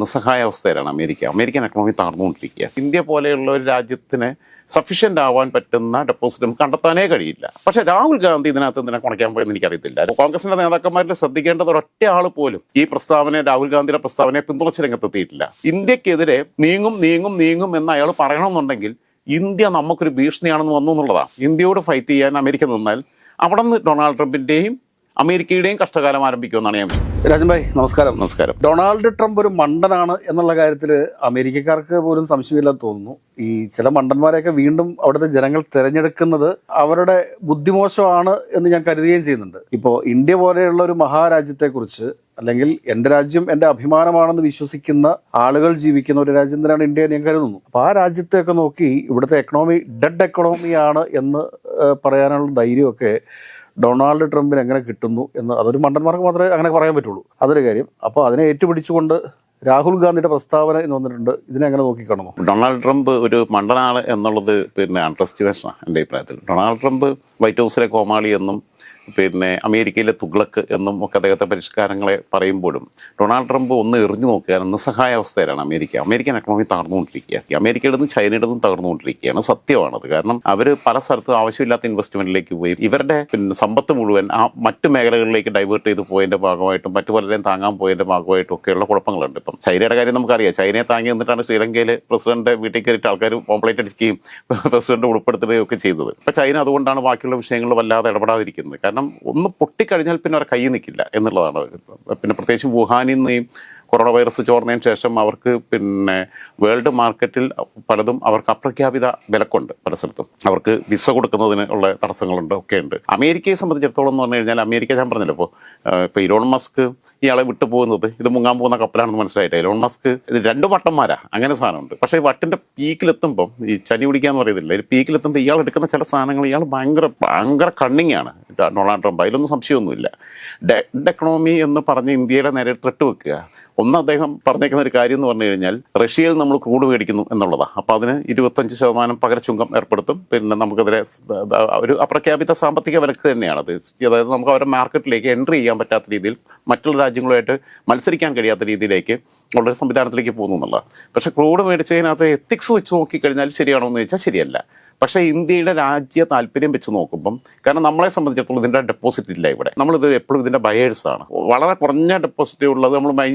നിസ്സഹായ അവസ്ഥയിലാണ് America. American economy താർന്നുകൊണ്ടിരിക്കുക India പോലെയുള്ള ഒരു രാജ്യത്തിന് സഫീഷ്യന്റ് ആവാൻ പറ്റുന്ന ഡെപ്പോസിറ്റ് നമുക്ക് കണ്ടെത്താനേ കഴിയില്ല. പക്ഷേ രാഹുൽ ഗാന്ധി ഇതിനകത്ത് ഇതിനെ കുണയ്ക്കാൻ പോയെന്ന് എനിക്കറിയത്തില്ല. കോൺഗ്രസിന്റെ നേതാക്കന്മാരിൽ ശ്രദ്ധിക്കേണ്ടത് ഒരൊറ്റ ആൾ പോലും ഈ പ്രസ്താവന രാഹുൽ ഗാന്ധിയുടെ പ്രസ്താവനയെ പിന്തുണച്ച് രംഗത്തെത്തിയിട്ടില്ല. ഇന്ത്യക്കെതിരെ നീങ്ങും നീങ്ങും നീങ്ങും എന്ന് അയാൾ പറയണമെന്നുണ്ടെങ്കിൽ ഇന്ത്യ നമുക്കൊരു ഭീഷണിയാണെന്ന് വന്നു എന്നുള്ളതാണ്. ഇന്ത്യയോട് ഫൈറ്റ് ചെയ്യാൻ അമേരിക്ക നിന്നാൽ അവിടെ നിന്ന് ഡൊണാൾഡ് ട്രംപിന്റെയും അമേരിക്കയുടെയും കഷ്ടകാലം ആരംഭിക്കുമെന്നാണ് ഞാൻ വിശ്വസിക്കുന്നത്. രാജൻ ഭായ് നമസ്കാരം. നമസ്കാരം. ഡൊണാൾഡ് ട്രംപ് ഒരു മണ്ടനാണ് എന്നുള്ള കാര്യത്തിൽ അമേരിക്കക്കാർക്ക് പോലും സംശയമില്ലെന്ന് തോന്നുന്നു. ഈ ചില മണ്ടന്മാരെയൊക്കെ വീണ്ടും അവിടുത്തെ ജനങ്ങൾ തിരഞ്ഞെടുക്കുന്നത് അവരുടെ ബുദ്ധിമോശമാണ് എന്ന് ഞാൻ കരുതുകയും ചെയ്യുന്നുണ്ട്. ഇപ്പോൾ ഇന്ത്യ പോലെയുള്ള ഒരു മഹാരാജ്യത്തെക്കുറിച്ച് അല്ലെങ്കിൽ എന്റെ രാജ്യം എന്റെ അഭിമാനമാണെന്ന് വിശ്വസിക്കുന്ന ആളുകൾ ജീവിക്കുന്ന ഒരു രാജ്യം തന്നെയാണ് ഇന്ത്യ എന്ന് ഞാൻ കരുതുന്നു. അപ്പോൾ ആ രാജ്യത്തെയൊക്കെ നോക്കി ഇവിടുത്തെ എക്കണോമി ഡെഡ് എക്കണോമിയാണ് എന്ന് പറയാനുള്ള ധൈര്യമൊക്കെ ഡൊണാൾഡ് ട്രംപിന് എങ്ങനെ കിട്ടുന്നു എന്ന് അതൊരു മണ്ടന്മാർക്ക് മാത്രമേ അങ്ങനെ പറയാൻ പറ്റുള്ളൂ. അതൊരു കാര്യം. അപ്പോൾ അതിനെ ഏറ്റുപിടിച്ചുകൊണ്ട് രാഹുൽ ഗാന്ധിയുടെ പ്രസ്താവന എന്ന് വന്നിട്ടുണ്ട്. ഇതിനെ എങ്ങനെ നോക്കിക്കാണുന്നു? ഡൊണാൾഡ് ട്രംപ് ഒരു മണ്ടനാണ് എന്നുള്ളത് പിന്നെ അണ്ടർസ്റ്റിമേഷനാണ് എന്റെ അഭിപ്രായത്തിൽ. ഡൊണാൾഡ് ട്രംപ് വൈറ്റ് ഹൗസിലെ കോമാളി എന്നും പിന്നെ അമേരിക്കയിലെ തുഗ്ലക്ക് എന്നും ഒക്കെ അദ്ദേഹത്തെ പരിഷ്കാരങ്ങളെ പറയുമ്പോഴും ഡൊണാൾഡ് ട്രംപ് ഒന്ന് എറിഞ്ഞു നോക്കുകയാണ്. നിസ്സഹായ അവസ്ഥയിലാണ് അമേരിക്ക. അമേരിക്കൻ എക്കണോമി തകർന്നുകൊണ്ടിരിക്കുക അമേരിക്കയുടെ നിന്നും ചൈനയുടെ നിന്നും തകർന്നുകൊണ്ടിരിക്കുകയാണ്. സത്യമാണത്. കാരണം അവർ പല സ്ഥലത്തും ആവശ്യമില്ലാത്ത ഇൻവെസ്റ്റ്മെന്റിലേക്ക് പോയി. ഇവരുടെ പിന്നെ സമ്പത്ത് മുഴുവൻ ആ മറ്റു മേഖലകളിലേക്ക് ഡൈവേർട്ട് ചെയ്ത് പോയതിന്റെ ഭാഗമായിട്ടും മറ്റു പലരെയും താങ്ങാൻ പോയതിന്റെ ഭാഗമായിട്ടും ഒക്കെയുള്ള കുഴപ്പങ്ങളുണ്ട്. ഇപ്പം ചൈനയുടെ കാര്യം നമുക്കറിയാം. ചൈനയെ താങ്ങി നിന്നിട്ടാണ് ശ്രീലങ്കയിൽ പ്രസിഡന്റ് വീട്ടിൽ കയറിയിട്ട് ആൾക്കാർ പോംപ്ലേറ്റ് അടിക്കുകയും പ്രസിഡന്റ് ഉൾപ്പെടുത്തുകയും ഒക്കെ ചെയ്തത്. ഇപ്പം ചൈന അതുകൊണ്ടാണ് ബാക്കിയുള്ള വിഷയങ്ങളിൽ വല്ലാതെ ഇടപെടാതിരിക്കുന്നത്. കാരണം ഒന്ന് പൊട്ടിക്കഴിഞ്ഞാൽ പിന്നെ അവരെ കൈ നിൽക്കില്ല എന്നുള്ളതാണ്. പിന്നെ പ്രത്യേകിച്ച് വുഹാനിൽ നിന്ന് കൊറോണ വൈറസ് ചോർന്നതിന് ശേഷം അവർക്ക് പിന്നെ വേൾഡ് മാർക്കറ്റിൽ പലതും അവർക്ക് അപ്രഖ്യാപിത വിലക്കുണ്ട് പല സ്ഥലത്തും. അവർക്ക് വിസ കൊടുക്കുന്നതിന് ഉള്ള തടസ്സങ്ങളുണ്ട് ഒക്കെ ഉണ്ട് അമേരിക്കയെ സംബന്ധിച്ചിടത്തോളം എന്ന് പറഞ്ഞു കഴിഞ്ഞാൽ അമേരിക്ക ഞാൻ പറഞ്ഞല്ലോ ഇപ്പോൾ ഇപ്പോൾ ഇലോൺ മസ്ക് ഇയാളെ വിട്ടു പോകുന്നത് ഇത് മുങ്ങാൻ പോകുന്ന കപ്പലാണെന്ന് മനസ്സിലായിട്ട് ഇലോൺ മസ്ക് ഇത് രണ്ട് വട്ടന്മാരാ അങ്ങനെ സാധനമുണ്ട്. പക്ഷേ വട്ടിന്റെ പീക്കിലെത്തുമ്പം ഈ ചനി പിടിക്കാന്ന് പറയുന്നില്ല? ഈ പീക്കിലെത്തുമ്പോൾ ഇയാൾ എടുക്കുന്ന ചില സാധനങ്ങൾ ഇയാൾ ഭയങ്കര ഭയങ്കര കണ്ണിങ് ആണ് ഡൊണാൾഡ് ട്രംപ് അതിലൊന്നും സംശയമൊന്നുമില്ല. ഡെഡ് എക്കണോമി എന്ന് പറഞ്ഞ് ഇന്ത്യയുടെ നേരെ ത്രെട്ട് വെക്കുക. ഒന്ന് അദ്ദേഹം പറഞ്ഞേക്കുന്ന ഒരു കാര്യം എന്ന് പറഞ്ഞു കഴിഞ്ഞാൽ റഷ്യയിൽ നമ്മൾ കൂട് മേടിക്കുന്നു എന്നുള്ളതാണ് അപ്പോൾ അതിന് ഇരുപത്തഞ്ച് ശതമാനം പകരച്ചുങ്കം ഏർപ്പെടുത്തും. പിന്നെ നമുക്കെതിരെ ഒരു അപ്രഖ്യാപിത സാമ്പത്തിക വിലക്ക് തന്നെയാണത് അതായത് നമുക്ക് അവരുടെ മാർക്കറ്റിലേക്ക് എൻട്രി ചെയ്യാൻ പറ്റാത്ത രീതിയിൽ മറ്റുള്ള രാജ്യങ്ങളുമായിട്ട് മത്സരിക്കാൻ കഴിയാത്ത രീതിയിലേക്ക് ഉള്ളൊരു സംവിധാനത്തിലേക്ക് പോകുന്നു എന്നുള്ളത്. പക്ഷേ ക്രൂഡ് മേടിച്ചതിനകത്ത് എത്തിക്സ് വെച്ച് നോക്കിക്കഴിഞ്ഞാൽ ശരിയാണോ എന്ന് ചോദിച്ചാൽ ശരിയല്ല. പക്ഷേ ഇന്ത്യയുടെ രാജ്യ താല്പര്യം വെച്ച് നോക്കുമ്പം കാരണം നമ്മളെ സംബന്ധിച്ചിടത്തോളം ഇതിന്റെ ഡെപ്പോസിറ്റ് ഇല്ല ഇവിടെ. നമ്മളിത് എപ്പോഴും ഇതിന്റെ ബയേഴ്സാണ് വളരെ കുറഞ്ഞ ഡെപ്പോസിറ്റ് ഉള്ളത് നമ്മൾ മൈ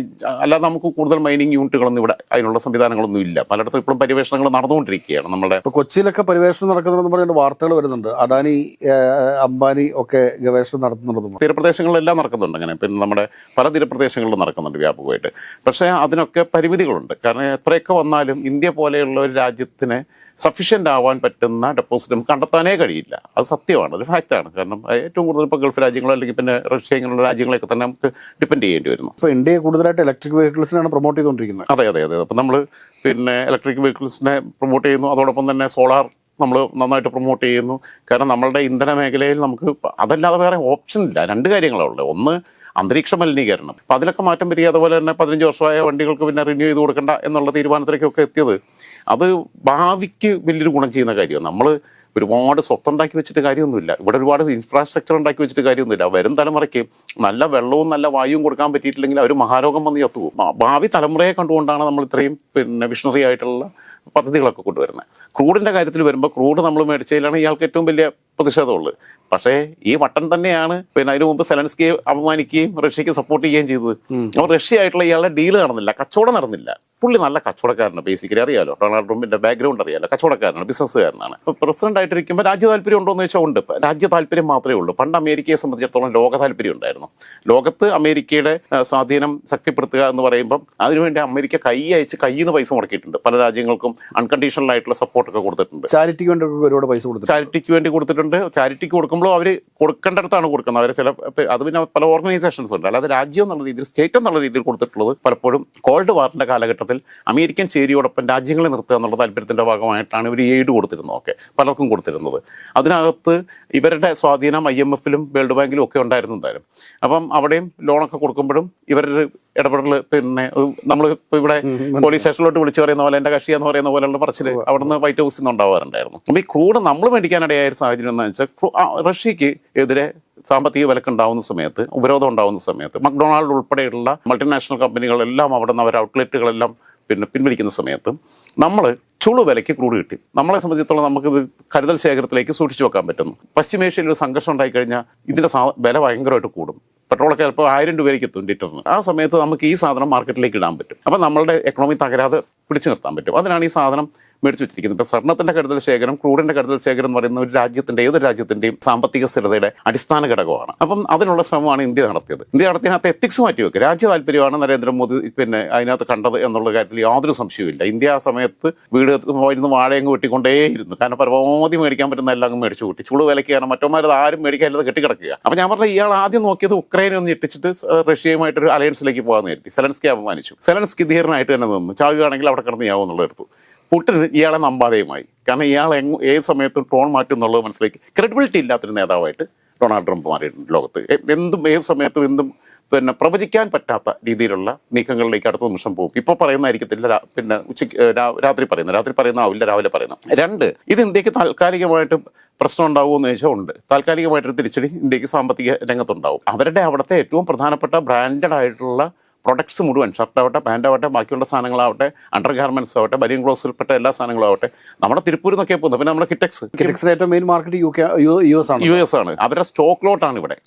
അല്ലാതെ നമുക്ക് കൂടുതൽ മൈനിങ് യൂണിറ്റുകളൊന്നും ഇവിടെ അതിനുള്ള സംവിധാനങ്ങളൊന്നും ഇല്ല. പലയിടത്തും ഇപ്പോഴും പര്യവേഷണങ്ങൾ നടന്നുകൊണ്ടിരിക്കുകയാണ് നമ്മുടെ ഇപ്പോൾ കൊച്ചിയിലൊക്കെ പരിവേഷണം നടക്കുന്നുണ്ടെന്ന് പറഞ്ഞിട്ട് വാർത്തകൾ വരുന്നുണ്ട്. അദാനി അംബാനി ഒക്കെ ഗവേഷണം നടത്തുന്നുണ്ടെന്ന് തീരപ്രദേശങ്ങളിലെല്ലാം നടക്കുന്നുണ്ട് അങ്ങനെ. പിന്നെ നമ്മുടെ പല തീരപ്രദേശങ്ങളിലും നടക്കുന്നുണ്ട് വ്യാപകമായിട്ട്. പക്ഷേ അതിനൊക്കെ പരിമിതികളുണ്ട്. കാരണം എത്രയൊക്കെ വന്നാലും ഇന്ത്യ പോലെയുള്ള ഒരു രാജ്യത്തിന് സഫിഷ്യന്റ് ആവാൻ പറ്റുന്ന ഡെപ്പോസിറ്റ് നമുക്ക് കണ്ടെത്താനേ കഴിയില്ല. അത് സത്യമാണ് അത് ഫാക്റ്റാണ് കാരണം ഏറ്റവും കൂടുതൽ ഇപ്പോൾ ഗൾഫ് രാജ്യങ്ങളോ അല്ലെങ്കിൽ പിന്നെ റഷ്യ ഇങ്ങനെയുള്ള രാജ്യങ്ങളൊക്കെ തന്നെ നമുക്ക് ഡിപ്പെൻഡ് ചെയ്യേണ്ടി വരുന്നു. അപ്പോൾ ഇന്ത്യയെ കൂടുതലായിട്ട് ഇലക്ട്രിക് വെഹിക്കിൾസിനാണ് പ്രൊമോട്ട് ചെയ്തുകൊണ്ടിരിക്കുന്നത്. അതെ അതെ അതെ. അപ്പോൾ നമ്മൾ പിന്നെ ഇലക്ട്രിക് വെഹിക്കിൾസിനെ പ്രൊമോട്ട് ചെയ്യുന്നു. അതോടൊപ്പം തന്നെ സോളാർ നമ്മൾ നന്നായിട്ട് പ്രൊമോട്ട് ചെയ്യുന്നു. കാരണം നമ്മളുടെ ഇന്ധന മേഖലയിൽ നമുക്ക് അതല്ലാതെ വേറെ ഓപ്ഷൻ ഇല്ല. രണ്ട് കാര്യങ്ങളേ ഉള്ളൂ. ഒന്ന് അന്തരീക്ഷ മലിനീകരണം. അപ്പം അതിലൊക്കെ മാറ്റം വരിക അതുപോലെ തന്നെ പതിനഞ്ച് വർഷമായ വണ്ടികൾക്ക് പിന്നെ റിന്യൂ ചെയ്ത് കൊടുക്കേണ്ട എന്നുള്ള തീരുമാനത്തിലേക്കൊക്കെ എത്തിയത്. അത് ഭാവിക്ക് വലിയൊരു ഗുണം ചെയ്യുന്ന കാര്യമാണ്. നമ്മൾ ഒരുപാട് സ്വത്തുണ്ടാക്കി വെച്ചിട്ട് കാര്യമൊന്നുമില്ല. ഇവിടെ ഒരുപാട് ഇൻഫ്രാസ്ട്രക്ചർ ഉണ്ടാക്കി വെച്ചിട്ട് കാര്യമൊന്നുമില്ല. വരും തലമുറയ്ക്ക് നല്ല വെള്ളവും നല്ല വായുവും കൊടുക്കാൻ പറ്റിയിട്ടില്ലെങ്കിൽ അവർ മഹാരോഗം വന്ന് ചത്തുപോകും. ഭാവി തലമുറയെ കണ്ടുകൊണ്ടാണ് നമ്മൾ ഇത്രയും പിന്നെ വിഷണറി ആയിട്ടുള്ള പദ്ധതികളൊക്കെ കൊണ്ടുവരുന്നത്. ക്രൂഡിന്റെ കാര്യത്തിൽ വരുമ്പോൾ ക്രൂഡ് നമ്മൾ മേടിച്ചതിലാണ് ഇയാൾക്ക് ഏറ്റവും വലിയ പ്രതിഷേധമുള്ളത് പക്ഷേ ഈ വട്ടൻ തന്നെയാണ് പിന്നെ അതിനു മുമ്പ് സെലൻസ്കിയെ അപമാനിക്കുകയും റഷ്യക്ക് സപ്പോർട്ട് ചെയ്യുകയും ചെയ്തത്. അപ്പോൾ റഷ്യ ആയിട്ടുള്ള ഇയാളുടെ ഡീൽ നടന്നില്ല. കച്ചവടം നടന്നില്ല. പുള്ളി നല്ല കച്ചവടക്കാരനാണ് ബേസിക്കലി അറിയാലോ? ഡൊണാൾഡ് ട്രംപിന്റെ ബാക്ക്ഗ്രൗണ്ട് അറിയാലോ? കച്ചവടക്കാരനാണ് ബിസിനസ്സുകാരനാണ് ഇപ്പോൾ പ്രസിഡന്റ് ആയിട്ടിരിക്കുമ്പോൾ രാജ്യ താല്പര്യം ഉണ്ടോ എന്ന് ചോദിച്ചാൽ ഉണ്ട്. രാജ്യ താല്പര്യം മാത്രമേ ഉള്ളൂ. പണ്ട് അമേരിക്കയെ സംബന്ധിച്ചിടത്തോളം ലോക താല്പര്യം ഉണ്ടായിരുന്നു. ലോകത്ത് അമേരിക്കയുടെ സ്വാധീനം ശക്തിപ്പെടുത്തുക എന്ന് പറയുമ്പോൾ അതിനുവേണ്ടി അമേരിക്ക കൈ അയച്ച് കയ്യിൽ നിന്ന് പൈസ മുടക്കിയിട്ടുണ്ട്. പല രാജ്യങ്ങൾക്കും അൺകണ്ടീഷണൽ ആയിട്ടുള്ള സപ്പോർട്ടൊക്കെ കൊടുത്തിട്ടുണ്ട്. ചാരിറ്റിക്ക് വേണ്ടി ഒരുപാട് പൈസ കൊടുത്തു ചാരിറ്റിക്ക് വേണ്ടി കൊടുത്തിട്ടുണ്ട്. ചാരിറ്റിക്ക് കൊടുക്കുമ്പോൾ അവർ കൊടുക്കേണ്ടടുത്താണ് കൊടുക്കുന്നത്. അവർ ചില അത് പിന്നെ പല ഓർഗനൈസേഷൻസ് ഉണ്ട്. അല്ലാതെ രാജ്യം എന്നുള്ള രീതിയിൽ സ്റ്റേറ്റ് എന്നുള്ള രീതിയിൽ കൊടുത്തിട്ടുള്ളത് പലപ്പോഴും കോൾഡ് വാറിന്റെ കാലഘട്ടത്തിൽ അമേരിക്കൻ ചേരിയോടൊപ്പം രാജ്യങ്ങളെ നിർത്തുക എന്നുള്ള താല്പര്യത്തിന്റെ ഭാഗമായിട്ടാണ് ഇവർ എയ്ഡ് കൊടുത്തിരുന്നത്. ഒക്കെ പലർക്കും കൊടുത്തിരുന്നത്. അതിനകത്ത് ഇവരുടെ സ്വാധീനം ഐ എം എഫിലും വേൾഡ് ബാങ്കിലും ഒക്കെ ഉണ്ടായിരുന്നു എന്തായാലും അപ്പം അവിടെയും ലോണൊക്കെ കൊടുക്കുമ്പോഴും ഇവരുടെ ഇടപെടൽ പിന്നെ നമ്മൾ ഇപ്പോൾ ഇവിടെ പോലീസ് സ്റ്റേഷനിലോട്ട് വിളിച്ചു പറയുന്ന പോലെ എന്റെ കക്ഷി എന്ന് പറയുന്ന പോലെയുള്ള പറച്ചിൽ അവിടുന്ന് വൈറ്റ് ഹൗസിൽ നിന്ന് ഉണ്ടാവാറുണ്ടായിരുന്നു. അപ്പോൾ ഈ ക്രൂഡ് നമ്മൾ മേടിക്കാനിടയായ ഒരു സാഹചര്യം എന്ന് വെച്ചാൽ റഷ്യക്ക് എതിരെ സാമ്പത്തിക വിലക്കുണ്ടാവുന്ന സമയത്ത് ഉപരോധം ഉണ്ടാവുന്ന സമയത്ത് മക്ഡൊണാൾഡ് ഉൾപ്പെടെയുള്ള മൾട്ടിനാഷണൽ കമ്പനികളെല്ലാം അവിടെ നിന്ന് അവർ ഔട്ട്ലെറ്റുകളെല്ലാം പിന്നെ പിൻവലിക്കുന്ന സമയത്ത് നമ്മൾ ചുളു വിലയ്ക്ക് ക്രൂഡ് കിട്ടി. നമ്മളെ സംബന്ധിച്ചിടത്തോളം നമുക്കിത് കരുതൽ ശേഖരത്തിലേക്ക് സൂക്ഷിച്ചു വെക്കാൻ പറ്റുന്നു. പശ്ചിമേഷ്യയിൽ ഒരു സംഘർഷം ഉണ്ടായിക്കഴിഞ്ഞാൽ ഇതിന്റെ വില ഭയങ്കരമായിട്ട് കൂടും. പെട്രോളൊക്കെ ചിലപ്പോൾ ആയിരം രൂപയ്ക്ക് എത്തും ലിറ്ററിന്. ആ സമയത്ത് നമുക്ക് ഈ സാധനം മാർക്കറ്റിലേക്ക് ഇടാൻ പറ്റും. അപ്പം നമ്മളുടെ എക്കണോമി തകരാതെ പിടിച്ചു നിർത്താൻ പറ്റും. അതിനാണ് ഈ സാധനം മേടിച്ചു വെച്ചിരിക്കുന്നത് ഇപ്പോൾ സ്വർണത്തിന്റെ കരുതൽ ശേഖരം ക്രൂഡിന്റെ കരുതൽ ശേഖരം എന്ന് പറയുന്ന ഒരു രാജ്യത്തിന്റെ ഏതൊരു രാജ്യത്തിന്റെയും സാമ്പത്തിക സ്ഥിരതയുടെ അടിസ്ഥാന ഘടകമാണ്. അപ്പം അതിനുള്ള ശ്രമമാണ് ഇന്ത്യ നടത്തിയത്. ഇന്ത്യ നടത്തിയതിനകത്ത് എത്തിക്സ് മാറ്റി വെക്കുക. രാജ്യ താല്പര്യമാണ് നരേന്ദ്രമോദി പിന്നെ അതിനകത്ത് കണ്ടത് എന്നുള്ള കാര്യത്തിൽ യാതൊരു സംശയവുമില്ല ഇന്ത്യ ആ സമയത്ത് വീട് ഇരുന്ന് വാഴയങ്ങ് വെട്ടിക്കൊണ്ടേയിരുന്നു. കാരണം പരമാവധി മേടിക്കാൻ പറ്റുന്ന എല്ലാം അങ്ങ് മേടിച്ചു കൂട്ടി. ചൂട് വിലയ്ക്ക് കാരണം മറ്റന്മാരത് ആരും മേടിക്കാനില്ലാതെ കെട്ടിക്കിടക്കുക. അപ്പം ഞാൻ പറഞ്ഞ ഇയാൾ ആദ്യം നോക്കിയത് ഉക്രൈനെ ഒന്ന് ഞെട്ടിച്ചിട്ട് റഷ്യയുമായിട്ടൊരു അലയൻസിലേക്ക് പോകാൻ നേരത്തി സെലൻസ്കി അപമാനിച്ചു. സെലൻസ്കി ധീരനായിട്ട് തന്നെ നിന്നു. ചാവുകയാണെങ്കിൽ അവിടെ കിടന്ന് ഞാവും എന്നുള്ളത് എടുത്തു. പുട്ടിന് ഇയാളെ നമ്പാതെയുമായി. കാരണം ഇയാൾ എങ് ഏത് സമയത്തും ടോൺ മാറ്റും എന്നുള്ളത് മനസ്സിലാക്കി ക്രെഡിബിലിറ്റി ഇല്ലാത്തൊരു നേതാവായിട്ട് ഡൊണാൾഡ് ട്രംപ് മാറിയിട്ടുണ്ട് ലോകത്ത്. എന്തും ഏത് സമയത്തും എന്തും പിന്നെ പ്രവചിക്കാൻ പറ്റാത്ത രീതിയിലുള്ള നീക്കങ്ങളിലേക്ക് അടുത്ത നിമിഷം പോകും. ഇപ്പോൾ പറയുന്നതായിരിക്കത്തില്ല പിന്നെ ഉച്ചയ്ക്ക് രാത്രി പറയുന്നത്. രാത്രി പറയുന്ന ആവില്ല രാവിലെ പറയുന്ന രണ്ട് ഇത് ഇന്ത്യയ്ക്ക് താൽക്കാലികമായിട്ട് പ്രശ്നം ഉണ്ടാവുമെന്ന് ചോദിച്ചാൽ ഉണ്ട്. താൽക്കാലികമായിട്ടൊരു തിരിച്ചടി ഇന്ത്യയ്ക്ക് സാമ്പത്തിക രംഗത്തുണ്ടാവും. അവരുടെ അവിടുത്തെ ഏറ്റവും പ്രധാനപ്പെട്ട ബ്രാൻഡഡ് ആയിട്ടുള്ള പ്രൊഡക്ട്സ് മുഴുവൻ ഷർട്ട് ആവട്ടെ പാന്റ് ആവട്ടെ ബാക്കിയുള്ള സാധനങ്ങളാവട്ടെ അണ്ടർ ഗാർമെന്റ്സ് ആവട്ടെ ബനിയൻ ക്ലോസിൽപ്പെട്ട എല്ലാ സാധനങ്ങളും ആവട്ടെ നമ്മുടെ തിരുപ്പൂർ നിന്നൊക്കെ പോകുന്നത്. പിന്നെ നമ്മുടെ കിറ്റക്സ് കിറ്റക്സിന്റെ ഏറ്റവും main market U K U S ആണ്. യു എസ് ആണ്. അവരുടെ സ്റ്റോക്ക് ലോട്ടാണ് ഇവിടെ.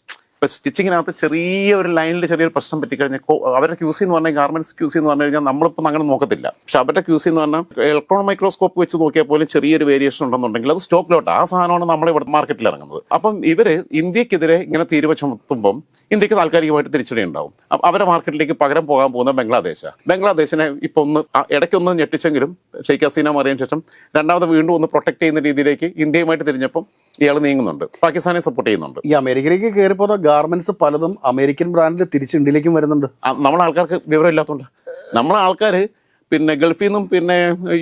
ഇപ്പൊ സ്റ്റിച്ചിങ്ങിനകത്ത് ചെറിയ ഒരു ലൈനിൽ ചെറിയൊരു പ്രശ്നം പറ്റിക്കഴിഞ്ഞാൽ അവരുടെ ക്യൂസി എന്ന് പറഞ്ഞാൽ ഗാർമെന്റ്സ് ക്യൂസി എന്ന് പറഞ്ഞു കഴിഞ്ഞാൽ നമ്മളിപ്പോൾ അങ്ങനെ നോക്കത്തില്ല. പക്ഷേ അവരുടെ ക്യൂസി എന്ന് പറഞ്ഞാൽ ഇലക്ട്രോൺ മൈക്രോസ്കോപ്പ് വെച്ച് നോക്കിയാൽ പോലും ചെറിയൊരു വേരിയേഷൻ ഉണ്ടെന്നുണ്ടെങ്കിൽ അത് സ്റ്റോക്ക് ലോട്ട്. ആ സാധനമാണ് നമ്മൾ ഇവിടെ മാർക്കറ്റിൽ ഇറങ്ങുന്നത്. അപ്പം ഇവർ ഇന്ത്യക്കെതിരെ ഇങ്ങനെ തീരുവ ചുമത്തുമ്പം ഇന്ത്യയ്ക്ക് താൽക്കാലികമായിട്ട് തിരിച്ചടി ഉണ്ടാവും അവരുടെ മാർക്കറ്റിലേക്ക് പകരം പോകാൻ പോകുന്ന ബംഗ്ലാദേശ്. ബംഗ്ലാദേശിനെ ഇപ്പോൾ ഒന്ന് ഇടയ്ക്കൊന്ന് ഞെട്ടിച്ചെങ്കിലും ഷെയ്ഖ് ഹസീന മാറിയതിനു ശേഷം രണ്ടാമത് വീണ്ടും ഒന്ന് പ്രൊട്ടക്ട് ചെയ്യുന്ന രീതിയിലേക്ക് ഇന്ത്യയുമായിട്ട് തിരിഞ്ഞപ്പം ഇയാൾ നീങ്ങുന്നുണ്ട്. പാകിസ്ഥാനെ സപ്പോർട്ട് ചെയ്യുന്നുണ്ട്. ഈ അമേരിക്കയിലേക്ക് കയറിപ്പോന്ന ഗാർമെന്റ്സ് പലതും അമേരിക്കൻ ബ്രാൻഡിൽ തിരിച്ച് ഇന്ത്യയിലേക്കും വരുന്നുണ്ട്. നമ്മളെ ആൾക്കാർക്ക് വിവരം ഇല്ലാത്തതുകൊണ്ട് നമ്മളെ ആൾക്കാർ പിന്നെ ഗൾഫിൽ നിന്നും പിന്നെ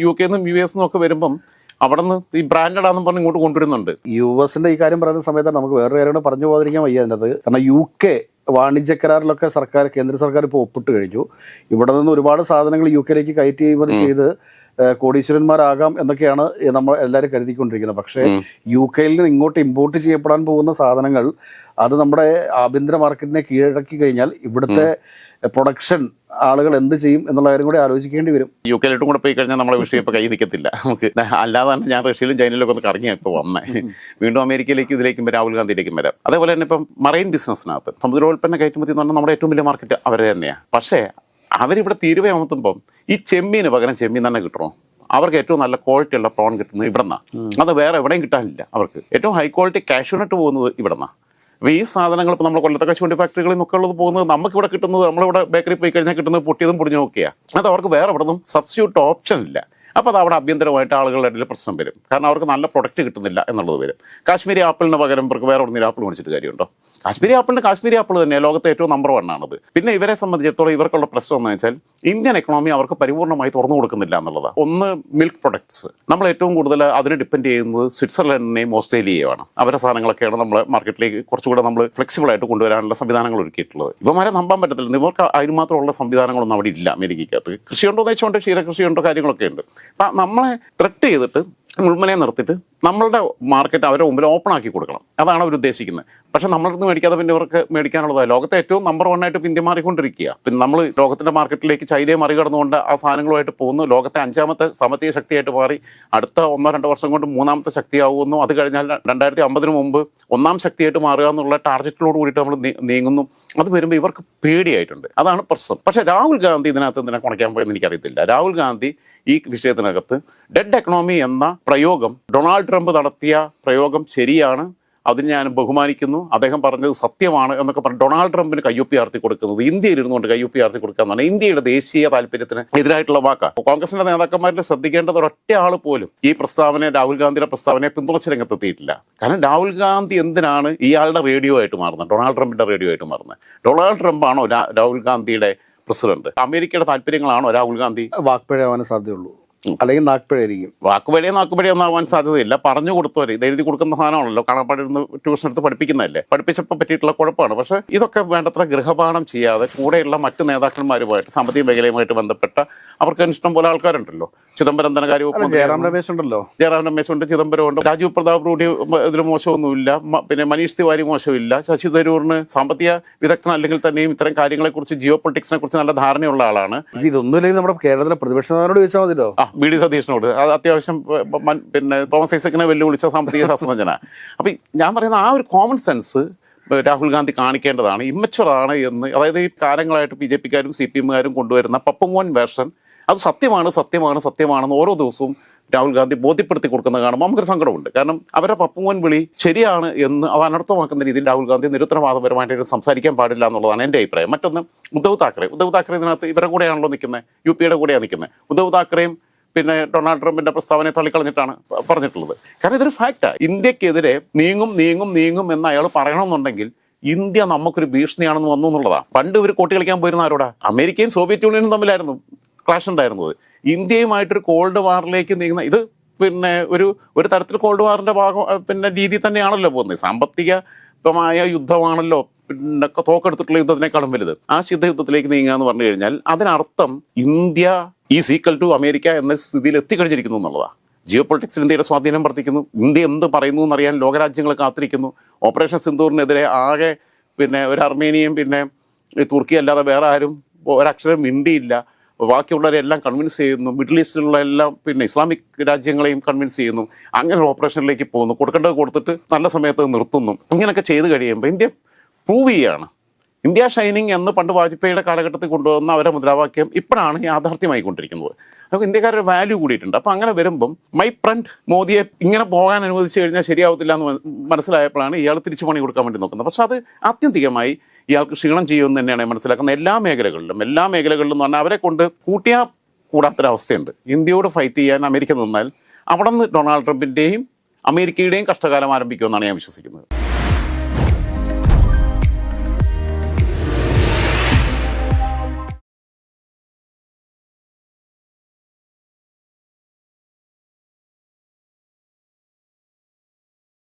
യു കെ നിന്നും യു എസ് നിന്നും ഒക്കെ വരുമ്പം അവിടെ നിന്ന് ഈ ബ്രാൻഡഡ് ആണെന്ന് പറഞ്ഞ് ഇങ്ങോട്ട് കൊണ്ടുവരുന്നുണ്ട്. യു എസിന്റെ ഈ കാര്യം പറയുന്ന സമയത്താണ് നമുക്ക് വേറെ കാര്യം പറഞ്ഞു പോകാതിരിക്കാൻ വയ്യ അതിന്റെ അത് കാരണം യു കെ വാണിജ്യ കരാറിലൊക്കെ സർക്കാർ കേന്ദ്ര സർക്കാർ ഇപ്പോൾ ഒപ്പിട്ട് കഴിഞ്ഞു. ഇവിടെ നിന്ന് ഒരുപാട് സാധനങ്ങൾ യു കെയിലേക്ക് കയറ്റി ചെയ്ത് കോടീശ്വരന്മാരാകാം എന്നൊക്കെയാണ് നമ്മൾ എല്ലാവരും കരുതിക്കൊണ്ടിരിക്കുന്നത്. പക്ഷേ യു കെയിൽ നിന്ന് ഇങ്ങോട്ട് ഇമ്പോർട്ട് ചെയ്യപ്പെടാൻ പോകുന്ന സാധനങ്ങൾ അത് നമ്മുടെ ആഭ്യന്തര മാർക്കറ്റിനെ കീഴടക്കി കഴിഞ്ഞാൽ ഇവിടുത്തെ പ്രൊഡക്ഷൻ ആളുകൾ എന്ത് ചെയ്യും എന്നുള്ള കാര്യം കൂടി ആലോചിക്കേണ്ടി വരും. യു കെയിലോട്ടും കൂടെ പോയി കഴിഞ്ഞാൽ നമ്മളെ വിഷയം ഇപ്പോൾ കൈ നിൽക്കത്തില്ല. നമുക്ക് അല്ലാതെ തന്നെ ഞാൻ റഷ്യയിലും ചൈനയിലൊക്കെ ഒന്ന് കറങ്ങി ഇപ്പോൾ വന്നേ. വീണ്ടും അമേരിക്കയിലേക്കും ഇതിലേക്കും വരാം രാഹുൽ ഗാന്ധിയിലേക്കും വരാം. അതേപോലെ തന്നെ ഇപ്പം മറൈൻ ബിസിനസ്സിനകത്ത് സമുദ്രോൽപ്പന്ന കയറ്റുമതി എന്ന് പറഞ്ഞാൽ നമ്മുടെ ഏറ്റവും വലിയ മാർക്കറ്റ് അവരെ തന്നെയാണ് പക്ഷേ അവരിവിടെ തീരുവ അമർത്തുമ്പം ഈ ചെമ്മീന് പകരം ചെമ്മീൻ തന്നെ കിട്ടണോ? അവർക്ക് ഏറ്റവും നല്ല ക്വാളിറ്റി ഉള്ള പ്രോൺ കിട്ടുന്നത് ഇവിടെ നിന്നാണ് അത് വേറെ എവിടെയും കിട്ടാനില്ല അവർക്ക്. ഏറ്റവും ഹൈ ക്വാളിറ്റി കാഷ്യൂനട്ട് പോകുന്നത് ഇവിടെ നിന്നാണ് അപ്പോൾ ഈ സാധനങ്ങൾ ഇപ്പോൾ നമ്മൾ കൊല്ലത്തെ കശുവണ്ടി ഫാക്ടറികളിൽ നിന്നൊക്കെ ഉള്ളത് പോകുന്നത് നമുക്ക് ഇവിടെ കിട്ടുന്നത് നമ്മളിവിടെ ബേക്കറി പോയി കഴിഞ്ഞാൽ കിട്ടുന്നത് പൊട്ടിയതും പൊടിഞ്ഞു നോക്കിയാൽ അത് അവർക്ക് വേറെ ഇവിടെ നിന്നും സബ്സ്റ്റിറ്റ്യൂട്ട് ഓപ്ഷൻ ഇല്ല. അപ്പോൾ അത് അവിടെ ആഭ്യന്തരമായിട്ട് ആളുകളുടെ ഇടയിൽ പ്രശ്നം വരും. കാരണം അവർക്ക് നല്ല പ്രൊഡക്റ്റ് കിട്ടുന്നില്ല എന്നുള്ളത് വരും. കാശ്മീരി ആപ്പിളിന് പകരം ഇവർക്ക് വേറെ ഒന്നും ആപ്പിൾ മേടിച്ചിട്ട് കാര്യമുണ്ടോ? കാശ്മീരി ആപ്പിളിന് കാശ്മീരി ആപ്പിൾ തന്നെ ലോകത്തെ ഏറ്റവും നമ്പർ വൺ ആണത്. പിന്നെ ഇവരെ സംബന്ധിച്ചിടത്തോളം ഇവർക്കുള്ള പ്രശ്നം എന്ന് വെച്ചാൽ ഇന്ത്യൻ എക്കണോമി അവർക്ക് പരിപൂർണമായി തുറന്നു കൊടുക്കുന്നില്ല എന്നുള്ളതാണ് ഒന്ന് മിൽക്ക് പ്രൊഡക്ട്സ് നമ്മൾ ഏറ്റവും കൂടുതൽ അതിന് ഡിപ്പെൻഡ് ചെയ്യുന്നത് സ്വിറ്റ്സർലൻഡിനെയും ഓസ്ട്രേലിയയുമാണ്. അവരുടെ സാധനങ്ങളൊക്കെയാണ് നമ്മൾ മാർക്കറ്റിലേക്ക് കുറച്ചുകൂടെ നമ്മൾ ഫ്ലെക്സിബിൾ ആയിട്ട് കൊണ്ടുവരാനുള്ള സംവിധാനങ്ങൾ ഒരുക്കിയിട്ടുള്ളത്. ഇവന്മാരെ നമ്പാൻ പറ്റത്തില്ല. ഇവർക്ക് അതിന് മാത്രമുള്ള സംവിധാനങ്ങളൊന്നും അവിടെ ഇല്ല അമേരിക്കയ്ക്കകത്ത്. കൃഷിയുണ്ടോ എന്ന് വെച്ചുകൊണ്ട് ക്ഷീരകൃഷിയുണ്ടോ കാര്യങ്ങളൊക്കെ ഉണ്ട്. നമ്മളെ ത്രെറ്റ് ചെയ്തിട്ട് മുൾമനെ നിർത്തിയിട്ട് നമ്മളുടെ മാർക്കറ്റ് അവരുടെ മുമ്പിൽ ഓപ്പൺ ആക്കി കൊടുക്കണം. അതാണ് അവർ ഉദ്ദേശിക്കുന്നത്. പക്ഷെ നമ്മളിൽ നിന്ന് മേടിക്കാതെ പിന്നെ ഇവർക്ക് മേടിക്കാനുള്ളതാണ് ലോകത്തെ ഏറ്റവും നമ്പർ വൺ ആയിട്ട് ഇന്ത്യ മാറിക്കൊണ്ടിരിക്കുക പിന്നെ നമ്മൾ ലോകത്തിന്റെ മാർക്കറ്റിലേക്ക് ചൈനയെ മറികടന്നുകൊണ്ട് ആ സാധനങ്ങളുമായിട്ട് പോകുന്നു. ലോകത്തെ അഞ്ചാമത്തെ സാമ്പത്തിക ശക്തിയായിട്ട് മാറി. അടുത്ത ഒന്നോ രണ്ടോ വർഷം കൊണ്ട് മൂന്നാമത്തെ ശക്തിയാവുന്നു. അത് കഴിഞ്ഞാൽ രണ്ടായിരത്തി അമ്പതിന് മുമ്പ് ഒന്നാം ശക്തിയായിട്ട് മാറുക എന്നുള്ള ടാർഗറ്റിലോട് കൂടിയിട്ട് നമ്മൾ നീങ്ങുന്നു. അത് വരുമ്പോൾ ഇവർക്ക് പേടിയായിട്ടുണ്ട്. അതാണ് പ്രശ്നം. പക്ഷേ രാഹുൽ ഗാന്ധി ഇതിനകത്ത് ഇതിനെ കുണയ്ക്കാൻ പോയെന്ന് എനിക്കറിയത്തില്ല. രാഹുൽ ഗാന്ധി ഈ വിഷയത്തിനകത്ത് ഡെഡ് എക്കണോമി എന്ന പ്രയോഗം ഡൊണാൾഡ് ട്രംപ് നടത്തിയ പ്രയോഗം ശരിയാണ്. അതിന് ഞാൻ ബഹുമാനിക്കുന്നു. അദ്ദേഹം പറഞ്ഞത് സത്യമാണ് എന്നൊക്കെ പറഞ്ഞ് ഡൊണാൾഡ് ട്രംപിന് കയ്യൊപ്പി ആർത്തി കൊടുക്കുന്നത്. ഇന്ത്യയിൽ ഇരുന്നുകൊണ്ട് കയ്യൊപ്പി ആർത്തി കൊടുക്കുക എന്നാണ് ഇന്ത്യയുടെ ദേശീയ താല്പര്യത്തിന് എതിരായിട്ടുള്ള വാക്കാണ് കോൺഗ്രസിന്റെ നേതാക്കന്മാരിൽ ശ്രദ്ധിക്കേണ്ടത് ഒരൊറ്റ ആൾ പോലും ഈ പ്രസ്താവന രാഹുൽ ഗാന്ധിയുടെ പ്രസ്താവനയെ പിന്തുണച്ച രംഗത്തെത്തിയിട്ടില്ല. കാരണം രാഹുൽ ഗാന്ധി എന്തിനാണ് ഇയാളുടെ റേഡിയോ ആയിട്ട് മാറുന്നത്? ഡൊണാൾഡ് ട്രംപിന്റെ റേഡിയോ ആയിട്ട് മാറുന്നത്. ഡൊണാൾഡ് ട്രംപാണോ രാഹുൽ ഗാന്ധിയുടെ പ്രസിഡന്റ്? അമേരിക്കയുടെ താല്പര്യങ്ങളാണോ രാഹുൽ ഗാന്ധി? വാക്പിഴയാവാൻ സാധ്യതയുള്ളൂ. അല്ലെങ്കിൽ നാക്കുപഴയായിരിക്കും. വാക്കുപഴയോ നാക്കുപഴയോ ഒന്നും ആവാൻ സാധ്യതയില്ല. പറഞ്ഞു കൊടുത്തവരെ ഇത് എഴുതി കൊടുക്കുന്ന സാധനമാണല്ലോ. കാണാപ്പാടിരുന്ന് ട്യൂഷൻ എടുത്ത് പഠിപ്പിക്കുന്നതല്ലേ? പഠിപ്പിച്ചപ്പോൾ പറ്റിയിട്ടുള്ള കുഴപ്പമാണ്. പക്ഷേ ഇതൊക്കെ വേണ്ടത്ര ഗൃഹപാഠം ചെയ്യാതെ കൂടെയുള്ള മറ്റു നേതാക്കന്മാരുമായിട്ട് സാമ്പത്തിക മേഖലയുമായിട്ട് ബന്ധപ്പെട്ട അവർക്ക് ഇഷ്ടം പോലെ ആൾക്കാരുണ്ടല്ലോ. ചിദംബരം ധനകാര്യ ജയറാം രമേശ് ഉണ്ടല്ലോ. ജയറാം രമേശ് ഉണ്ട് ചിദംബരം ഉണ്ട്. രാജീവ് പ്രതാപ് റൂഡി ഇതിൽ മോശമൊന്നുമില്ല. പിന്നെ മനീഷ് തിവാരി മോശമില്ല. ശശി തരൂറിന് സാമ്പത്തിക വിദഗ്ധൻ അല്ലെങ്കിൽ തന്നെയും ഇത്തരം കാര്യങ്ങളെക്കുറിച്ച് ജിയോ പൊളിറ്റിക്സിനെ കുറിച്ച് നല്ല ധാരണയുള്ള ആളാണ്. ഇത് ഇതൊന്നുമില്ലെങ്കിൽ നമ്മുടെ കേരളത്തിലെ പ്രതിപക്ഷ നേതാവിനോട് ചോദിച്ചാൽ മതിയല്ലോ ആ ബി ഡി സതീഷിനോട്. അത് അത്യാവശ്യം പിന്നെ തോമസ് ഐസക്കിനെ വെല്ലുവിളിച്ച സാമ്പത്തിക ശാസ്ത്രജ്ഞന. അപ്പം ഞാൻ പറയുന്ന ആ ഒരു കോമൺ സെൻസ് രാഹുൽ ഗാന്ധി കാണിക്കേണ്ടതാണ്. ഇമ്മച്ചുറാണ് എന്ന് അതായത് ഈ കാലങ്ങളായിട്ട് ബി ജെ പിക്കാരും സി പി എമ്മുകാരും കൊണ്ടുവരുന്ന പപ്പമോൻ വേർഷൻ അത് സത്യമാണ് സത്യമാണ് സത്യമാണെന്ന് ഓരോ ദിവസവും രാഹുൽ ഗാന്ധി ബോധ്യപ്പെടുത്തി കൊടുക്കുന്നത് കാണുമ്പോൾ നമുക്കൊരു സങ്കടമുണ്ട്. കാരണം അവരുടെ പപ്പുമോൻ വിളി ശരിയാണ് എന്ന് അത് അനർത്ഥമാക്കുന്ന രീതിയിൽ രാഹുൽ ഗാന്ധി നിരുത്തരവാദപരമായിട്ട് സംസാരിക്കാൻ പാടില്ല എന്നുള്ളതാണ് എന്റെ അഭിപ്രായം. മറ്റൊന്ന് ഉദ്ധവ് താക്കറെ. ഉദ്ധവ് താക്കറെ ഇതിനകത്ത് ഇവരുടെ കൂടെയാണല്ലോ നിൽക്കുന്നത് യു പിയുടെ കൂടെയാണ് നിൽക്കുന്നത് ഉദ്ധവ് താക്കറെയും പിന്നെ ഡൊണാൾഡ് ട്രംപിന്റെ പ്രസ്താവനയെ തള്ളിക്കളഞ്ഞിട്ടാണ് പറഞ്ഞിട്ടുള്ളത്. കാരണം ഇതൊരു ഫാക്റ്റാ ഇന്ത്യക്കെതിരെ നീങ്ങും നീങ്ങും നീങ്ങും എന്ന് അയാൾ പറയണമെന്നുണ്ടെങ്കിൽ ഇന്ത്യ നമുക്കൊരു ഭീഷണിയാണെന്ന് വന്നു എന്നുള്ളതാണ് പണ്ട് ഇവർ കോട്ടി കളിക്കാൻ പോയിരുന്ന ആരോടാ? അമേരിക്കയും സോവിയറ്റ് യൂണിയനും തമ്മിലായിരുന്നു ക്ലാഷ് ഉണ്ടായിരുന്നത്. ഇന്ത്യയുമായിട്ടൊരു കോൾഡ് വാറിലേക്ക് നീങ്ങുന്ന ഇത് പിന്നെ ഒരു ഒരു തരത്തിൽ കോൾഡ് വാറിന്റെ ഭാഗം പിന്നെ രീതി തന്നെയാണല്ലോ പോകുന്നത്. സാമ്പത്തികമായ യുദ്ധമാണല്ലോ പിന്നെ തോക്കെടുത്തിട്ടുള്ള യുദ്ധത്തിനേക്കാളും വലുത്. ആ ശുദ്ധ യുദ്ധത്തിലേക്ക് നീങ്ങുക എന്ന് പറഞ്ഞു കഴിഞ്ഞാൽ അതിനർത്ഥം ഇന്ത്യ ഈ സീക്വൽ ടു അമേരിക്ക എന്ന സ്ഥിതിയിൽ എത്തിക്കഴിഞ്ഞിരിക്കുന്നു എന്നുള്ളതാണ് ജിയോ പൊളിറ്റിക്സിൽ ഇന്ത്യയുടെ സ്വാധീനം വർദ്ധിക്കുന്നു. ഇന്ത്യ എന്ത് പറയുന്നു എന്നറിയാൻ ലോകരാജ്യങ്ങൾ കാത്തിരിക്കുന്നു. ഓപ്പറേഷൻ സിന്ദൂറിനെതിരെ ആകെ പിന്നെ ഒരു അർമേനിയയും പിന്നെ തുർക്കി അല്ലാതെ വേറെ ആരും ഒരക്ഷരം മിണ്ടിയില്ല. ബാക്കിയുള്ളവരെല്ലാം കൺവിൻസ് ചെയ്യുന്നു. മിഡിൽ ഈസ്റ്റിലുള്ള എല്ലാം പിന്നെ ഇസ്ലാമിക് രാജ്യങ്ങളെയും കൺവിൻസ് ചെയ്യുന്നു. അങ്ങനെ ഓപ്പറേഷനിലേക്ക് പോകുന്നു. കൊടുക്കേണ്ടത് കൊടുത്തിട്ട് നല്ല സമയത്ത് നിർത്തുന്നു. ഇങ്ങനെയൊക്കെ ചെയ്ത് കഴിയുമ്പോൾ ഇന്ത്യ പ്രൂവ് ചെയ്യുകയാണ് ഇന്ത്യ ഷൈനിങ് എന്ന് പണ്ട് വാജ്പേയിയുടെ കാലഘട്ടത്തിൽ കൊണ്ടുവന്ന അവരുടെ മുദ്രാവാക്യം ഇപ്പോഴാണ് യാഥാർത്ഥ്യമായിക്കൊണ്ടിരിക്കുന്നത് അപ്പോൾ ഇന്ത്യക്കാരുടെ വാല്യൂ കൂടിയിട്ടുണ്ട്. അപ്പോൾ അങ്ങനെ വരുമ്പം മൈ ഫ്രണ്ട് മോദിയെ ഇങ്ങനെ പോകാൻ അനുവദിച്ചു കഴിഞ്ഞാൽ ശരിയാവത്തില്ല എന്ന് മന- മനസ്സിലായപ്പോഴാണ് ഇയാൾ തിരിച്ചു പണി കൊടുക്കാൻ വേണ്ടി നോക്കുന്നത്. പക്ഷെ അത് ആത്യന്തികമായി ഇയാൾക്ക് ക്ഷീണം ചെയ്യുമെന്ന് തന്നെയാണ് മനസ്സിലാക്കുന്നത്. എല്ലാ മേഖലകളിലും എല്ലാ മേഖലകളിലും എന്ന് പറഞ്ഞാൽ അവരെ കൊണ്ട് കൂട്ടിയാൽ കൂടാത്തൊരവസ്ഥയുണ്ട്. ഇന്ത്യയോട് ഫൈറ്റ് ചെയ്യാൻ അമേരിക്ക നിന്നാൽ അവിടെ നിന്ന് ഡൊണാൾഡ് ട്രംപിന്റെയും അമേരിക്കയുടെയും കഷ്ടകാലം ആരംഭിക്കുമെന്നാണ് ഞാൻ വിശ്വസിക്കുന്നത്.